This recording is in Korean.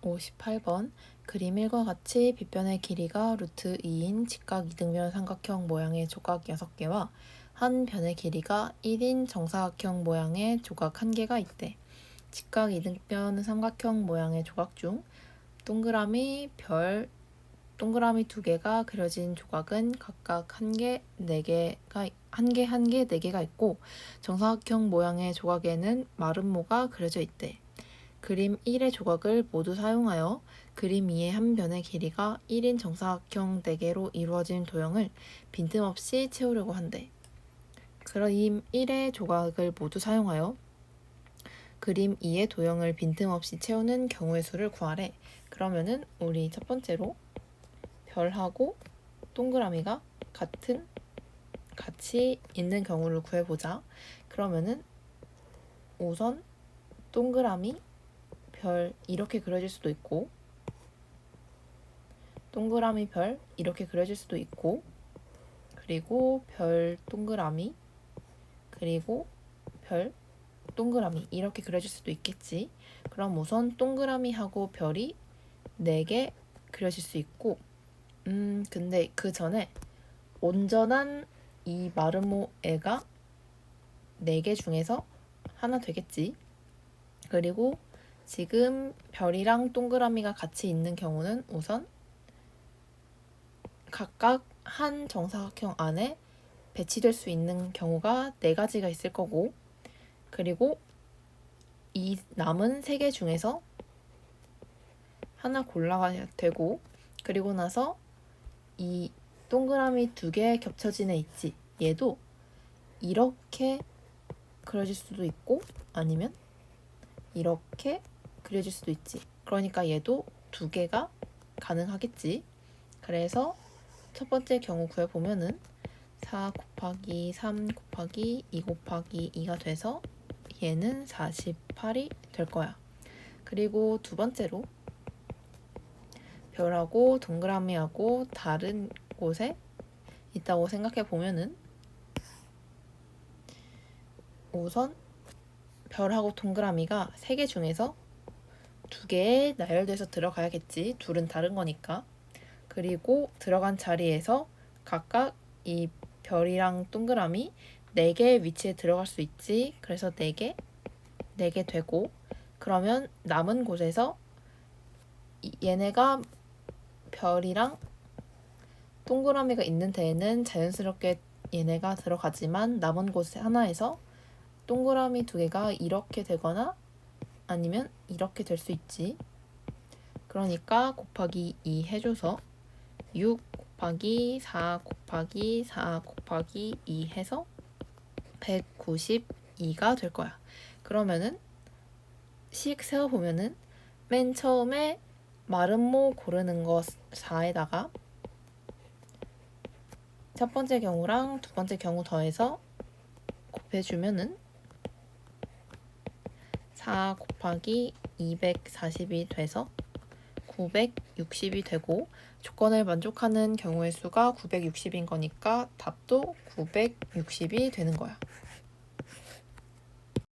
58번 그림 1과 같이 빗변의 길이가 루트 2인 직각 이등변 삼각형 모양의 조각 6개와 한 변의 길이가 1인 정사각형 모양의 조각 1개가 있대. 직각 이등변 삼각형 모양의 조각 중 동그라미, 별, 동그라미 두 개가 그려진 조각은 각각 한 개, 네 개가 한 개, 한 개, 네 개가 있고 정사각형 모양의 조각에는 마름모가 그려져 있대. 그림 1의 조각을 모두 사용하여 그림 2의 한 변의 길이가 1인 정사각형 4개로 이루어진 도형을 빈틈없이 채우려고 한대. 그림 1의 조각을 모두 사용하여 그림 2의 도형을 빈틈없이 채우는 경우의 수를 구하래. 그러면은 우리 첫 번째로 별하고 동그라미가 같은 같이 있는 경우를 구해보자. 그러면은 우선 동그라미 별 이렇게 그려질 수도 있고 동그라미 별 이렇게 그려질 수도 있고 그리고 별 동그라미 그리고 별 동그라미 이렇게 그려질 수도 있겠지. 그럼 우선 동그라미하고 별이 4개 그려질 수 있고 음 근데 그 전에 온전한 이 마르모 애가 4개 중에서 하나 되겠지. 그리고 지금 별이랑 동그라미가 같이 있는 경우는 우선 각각 한 정사각형 안에 배치될 수 있는 경우가 네 가지가 있을 거고 그리고 이 남은 세 개 중에서 하나 골라가야 되고 그리고 나서 이 동그라미 두 개 겹쳐진 애 있지? 얘도 이렇게 그려질 수도 있고 아니면 이렇게 그려질 수도 있지 그러니까 얘도 두 개가 가능하겠지 그래서 첫 번째 경우 구해보면은 4 곱하기 3 곱하기 2 곱하기 2가 돼서 얘는 48이 될 거야. 그리고 두 번째로 별하고 동그라미하고 다른 곳에 있다고 생각해 보면은 우선 별하고 동그라미가 세 개 중에서 두 개에 나열돼서 들어가야겠지. 둘은 다른 거니까. 그리고 들어간 자리에서 각각 이 별이랑 동그라미 4개의 위치에 들어갈 수 있지. 그래서 4개, 4개 되고 그러면 남은 곳에서 이- 얘네가 별이랑 동그라미가 있는 데에는 자연스럽게 얘네가 들어가지만 남은 곳 하나에서 동그라미 두 개가 이렇게 되거나 아니면 이렇게 될 수 있지. 그러니까 곱하기 2 해줘서 6 곱하기 4 곱하기 4 곱하기 2 해서 192가 될 거야. 그러면은 식 세워보면은 맨 처음에 마름모 고르는 거 4에다가 첫 번째 경우랑 두 번째 경우 더해서 곱해주면은 4 곱하기 240이 돼서 960이 되고 조건을 만족하는 경우의 수가 960인 거니까 답도 960이 되는 거야.